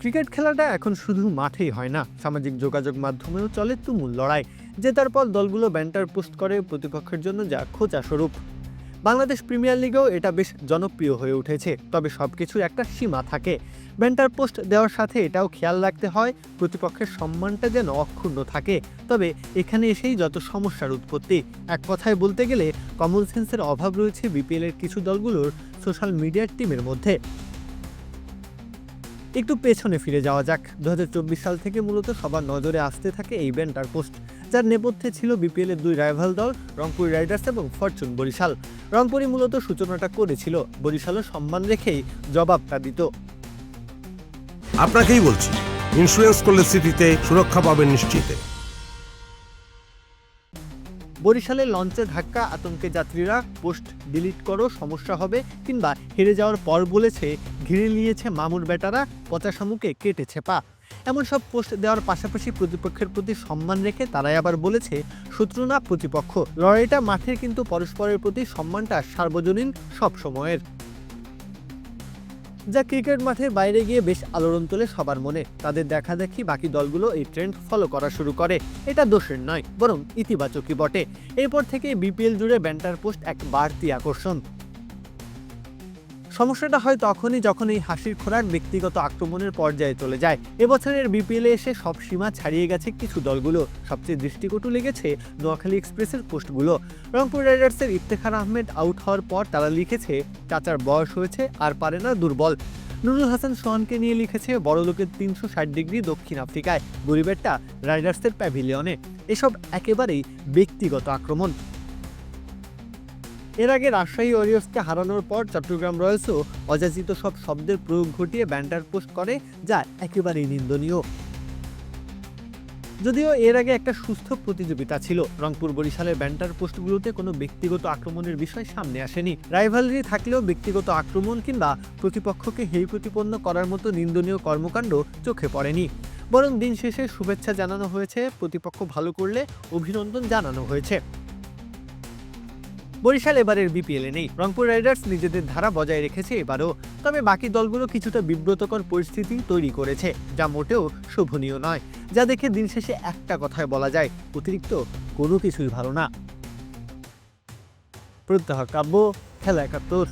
Cricket খেলাটা এখন শুধু মাঠেই হয় না। সামাজিক যোগাযোগ মাধ্যমেও চলে তুমুল লড়াই, জেতার পর দলগুলো ব্যান্টার পোস্ট করে প্রতিপক্ষের জন্য যা খোঁচা স্বরূপ। বাংলাদেশ প্রিমিয়ার লিগেও এটা বেশ জনপ্রিয় হয়ে উঠেছে, তবে সব কিছুর একটা সীমা থাকে। ব্যান্টার পোস্ট দেওয়ার সাথে এটাও খেয়াল রাখতে হয়, প্রতিপক্ষের সম্মানটা যেন অক্ষুণ্ণ থাকে। তবে এখানে এসেই যত সমস্যার উৎপত্তি, এক কথায় বলতে গেলে কমন সেন্সের অভাব রয়েছে বিপিএলের কিছু দলগুলোর সোশ্যাল মিডিয়ার টিমের মধ্যে। একটু পেছনে ফিরে যাওয়া যাক। দু হাজার চব্বিশ সাল থেকে মূলত সবার নজরে আসতে থাকে এই বেন্টার পোস্ট, যার নেপথ্যে ছিল বিপিএল এর দুই রাইভাল দল, রংপুর রাইডার্স এবং ফরচুন বরিশাল। রংপুরই মূলত সূচনাটা করেছিল, বরিশালও সম্মান রেখেই জবাবটা দিত। আপনাকেই বলছি ইন্স্যুরেন্স করলে সিটিতে সুরক্ষা পাবেন নিশ্চিতে। বরিশালের লঞ্চে ধাক্কা, আতঙ্কে যাত্রীরা পোস্ট ডিলিট করো, সমস্যা হবে কিংবা হেরে যাওয়ার পর বলেছে, ঘিরে নিয়েছে মামুর বেটারা, পচা শামুকে কেটেছে পা। এমন সব পোস্ট দেওয়ার পাশাপাশি প্রতিপক্ষের প্রতি সম্মান রেখে তারাই আবার বলেছে, শত্রু না প্রতিপক্ষ। লড়াইটা মাঠের কিন্তু পরস্পরের প্রতি সম্মানটা সার্বজনীন সব সময়ের যা ক্রিকেট মাঠের বাইরে গিয়ে বেশ আলোড়ন তোলে সবার মনে। তাদের দেখা দেখি বাকি দলগুলো এই ট্রেন্ড ফলো করা শুরু করে। এটা দোষের নয়, বরং ইতিবাচকই বটে। এরপর থেকে বিপিএল জুড়ে ব্যান্টার পোস্ট এক বাড়তি আকর্ষণ। সমস্যাটা হয় তখনই যখন এই হাসির খোরাক ব্যক্তিগত আক্রমণের পর্যায়ে চলে যায়। এবছরের বিপিএলে এসে সব সীমা ছাড়িয়ে গেছে কিছু দলগুলো। সবচেয়ে দৃষ্টিকটু লেগেছে নোয়াখালী এক্সপ্রেসের পোস্টগুলো। রংপুর রাইডার্সের ইফতেখার আহমেদ আউট হওয়ার পর তারা লিখেছে, চাচার বয়স হয়েছে আর পারে না দুর্বল। নুরুল হাসান সোহানকে নিয়ে লিখেছে বড়লোকের তিনশো ষাট ডিগ্রি দক্ষিণ আফ্রিকায়, গরিবেরটা রাইডার্সের প্যাভিলিয়নে। এসব একেবারেই ব্যক্তিগত আক্রমণ। এর আগে রাজশাহী ওরিয়র্সকে হারানোর পর চট্টগ্রাম রয়্যালসও অযাচিত সব শব্দের প্রয়োগ ঘটিয়ে ব্যান্ডার পোস্ট করে যা একেবারেই নিন্দনীয়। যদিও এর আগে একটা সুস্থ প্রতিযোগিতা ছিল, রংপুর বরিশালের ব্যান্টার পোস্টগুলোতে কোনো ব্যক্তিগত আক্রমণের বিষয় সামনে আসেনি। রাইভালরি থাকলেও ব্যক্তিগত আক্রমণ কিংবা প্রতিপক্ষকে হেয় প্রতিপন্ন করার মতো নিন্দনীয় কর্মকাণ্ড চোখে পড়েনি। বরং দিন শেষে শুভেচ্ছা জানানো হয়েছে, প্রতিপক্ষ ভালো করলে অভিনন্দন জানানো হয়েছে। বরিশাল এবারের বিপিএলে নেই। রংপুর রাইডার্স নিজেদের ধারা বজায় রেখেছে এবারও। তবে বাকি দলগুলো কিছুটা বিব্রতকর পরিস্থিতি তৈরি করেছে, যা মোটেও শোভনীয় নয়। যা দেখে দিন শেষে একটা কথায় বলা যায়, অতিরিক্ত কোনো কিছুই ভালো না। প্রত্যাহ কাব্য, খেলা একাত্তর।